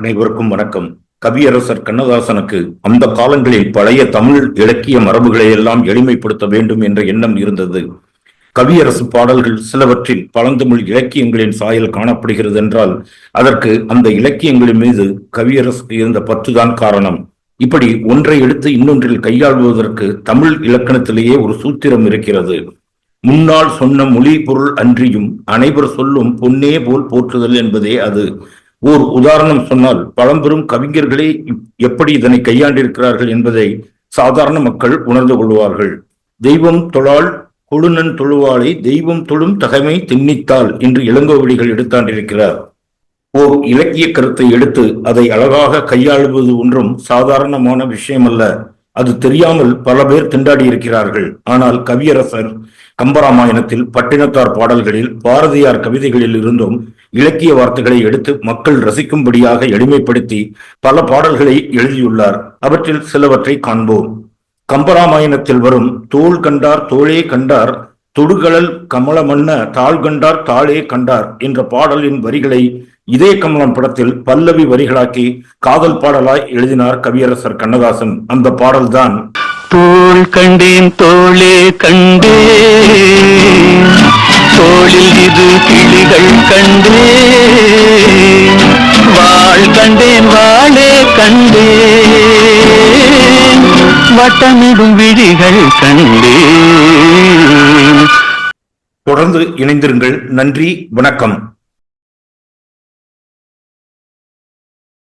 அனைவருக்கும் வணக்கம். கவியரசர் கண்ணதாசனுக்கு அந்த காலங்களில் பழைய தமிழ் இலக்கிய மரபுகளை எல்லாம் எளிமைப்படுத்த வேண்டும் என்ற எண்ணம் இருந்தது. கவியரசு பாடல்கள் சிலவற்றில் பழந்தமிழ் இலக்கியங்களின் சாயல் காணப்படுகிறது என்றால் அதற்கு அந்த இலக்கியங்களின் மீது கவியரசு இருந்த பற்றுதான் காரணம். இப்படி ஒன்றை எடுத்து இன்னொன்றில் கையாள்வதற்கு தமிழ் இலக்கணத்திலேயே ஒரு சூத்திரம் இருக்கிறது. முன்னால் சொன்ன மொழி பொருள் அன்றியும் அனைவர் சொல்லும் பொன்னே போல் போற்றுதல் என்பதே அது. ஓர் உதாரணம் சொன்னால் பழம்பெரும் கவிஞர்களே எப்படி இதனை கையாண்டிருக்கிறார்கள் என்பதை சாதாரண மக்கள் உணர்ந்து கொள்வார்கள். தெய்வம் தொழால் கொழுநன் தொழுவாளை தெய்வம் தொழும் தகைமை திண்ணித்தாள் என்று இளங்கோவடிகள் எடுத்தாண்டிருக்கிறார். ஓர் இலக்கிய கருத்தை எடுத்து அதை அழகாக கையாளுவது ஒன்றும் சாதாரணமான விஷயமல்ல. அது தெரியாமல் பல பேர் திண்டாடி இருக்கிறார்கள். ஆனால் கவியரசர் கம்பராமாயணத்தில் பட்டினத்தார் பாடல்களில் பாரதியார் கவிதைகளில் இருந்தும் இலக்கிய வார்த்தைகளை எடுத்து மக்கள் ரசிக்கும்படியாக எளிமைப்படுத்தி பல பாடல்களை எழுதியுள்ளார். அவற்றில் சிலவற்றை காண்போம். கம்பராமாயணத்தில் வரும் தோல் கண்டார் தோளே கண்டார் தொடுகழல் கமல மன்ன தாள் கண்டார் தாளே கண்டார் என்ற பாடலின் வரிகளை இதே கமலம் படத்தில் பல்லவி வரிகளாக்கி காதல் பாடலாய் எழுதினார் கவியரசர் கண்ணதாசன். அந்த பாடல்தான் தோல் கண்டேன் தோளே கண்டே தோளில் இது கிளிகள் கண்டே வாழ் கண்டேன் வாழே கண்டே ஆட்டமிடும் விழிகள் கண்டே. தொடர்ந்து இணைந்திருங்கள். நன்றி வணக்கம்.